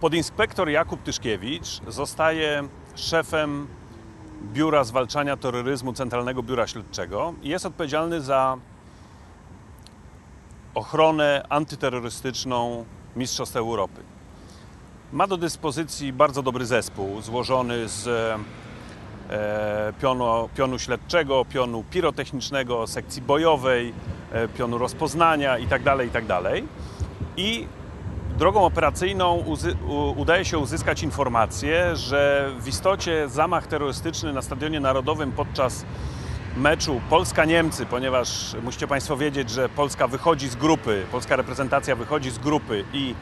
Podinspektor Jakub Tyszkiewicz zostaje szefem Biura Zwalczania Terroryzmu Centralnego Biura Śledczego i jest odpowiedzialny za ochronę antyterrorystyczną Mistrzostw Europy. Ma do dyspozycji bardzo dobry zespół złożony z e, pionu, pionu śledczego, pionu pirotechnicznego, sekcji bojowej, e, pionu rozpoznania itd. itd. I drogą operacyjną udaje się uzyskać informację, że w istocie zamach terrorystyczny na Stadionie Narodowym podczas meczu Polska-Niemcy, ponieważ musicie Państwo wiedzieć, że Polska wychodzi z grupy, polska reprezentacja wychodzi z grupy i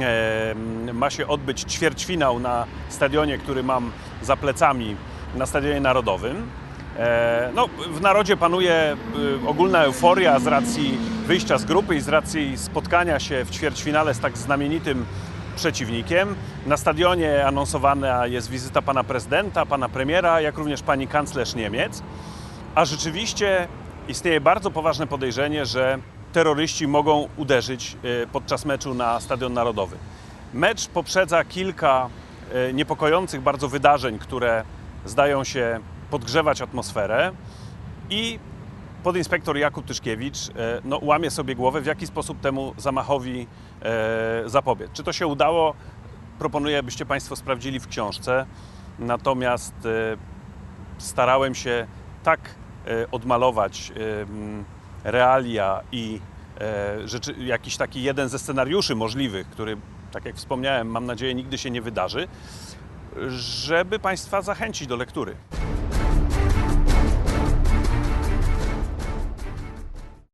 e, ma się odbyć ćwierćfinał na stadionie, który mam za plecami na Stadionie Narodowym. E, no, w narodzie panuje y, ogólna euforia z racji wyjścia z grupy i z racji spotkania się w ćwierćfinale z tak znamienitym przeciwnikiem. Na stadionie anonsowana jest wizyta pana prezydenta, pana premiera, jak również pani kanclerz Niemiec. A rzeczywiście istnieje bardzo poważne podejrzenie, że terroryści mogą uderzyć y, podczas meczu na Stadion Narodowy. Mecz poprzedza kilka y, niepokojących bardzo wydarzeń, które zdają się podgrzewać atmosferę i podinspektor Jakub Tyszkiewicz e, no, łamie sobie głowę, w jaki sposób temu zamachowi e, zapobiec. Czy to się udało? Proponuję, byście Państwo sprawdzili w książce. Natomiast e, starałem się tak odmalować realia i rzeczy, jakiś taki jeden ze scenariuszy możliwych, który, tak jak wspomniałem, mam nadzieję nigdy się nie wydarzy, żeby Państwa zachęcić do lektury.